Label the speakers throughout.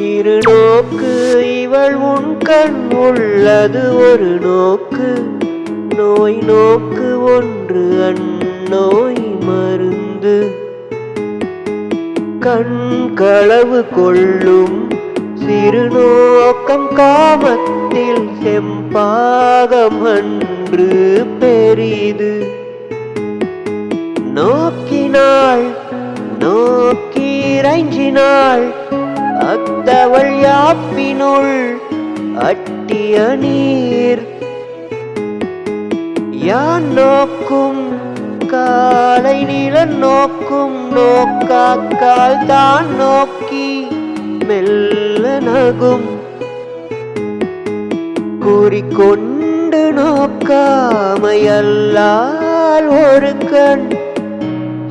Speaker 1: இரு நோக்கு இவள் உன் கண் உள்ளது ஒரு நோக்கு. நோய் நோக்கு ஒன்று அந்நோய் மருந்து. கண் களவு கொள்ளும் சிறு நோக்கம் காமத்தில் செம்பாகம் அன்று பெரிது. நோக்கினாள் நோக்கி இறைஞ்சினாள் அத்தவள் யாப்பினுள் அட்டிய நீர். யான் நோக்கும் காலை நில நோக்கும் நோக்காக்கால் தான் நோக்கி மெல்ல நகும். கூறிக்கொண்டு நோக்காமையல்லால் ஒரு கண்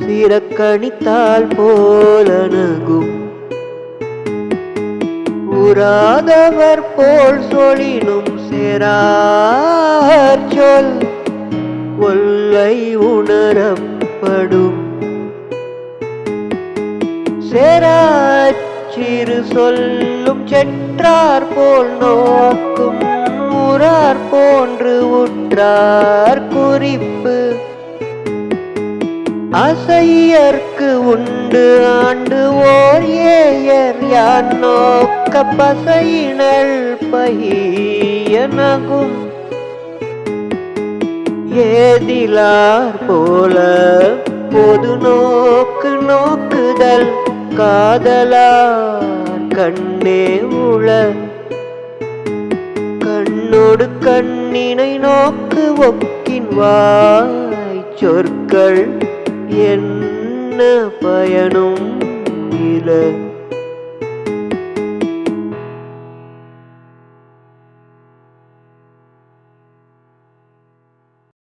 Speaker 1: சிறக்கணித்தால் போலன. கூறாதவர் போல் சொலினும் செரார் சொல். ஒல்லை உணரப்படும். சேராச்சிறு சொல்லும் செற்றார் போல் நோக்கும். உறார் போன்று உற்றார் குறிப்பு. அசையர்க்கு உண்டு ஆண்டு ஓர் ஏயர் யான் நோக்க பசையினள் பையனகும். ஏதிலார் போல பொது நோக்கு நோக்குதல் காதலார் கண்ணே உள. கண்ணோடு கண்ணினை நோக்கு ஒக்கின் வாய் சொற்கள் என்ன பயனும் இல.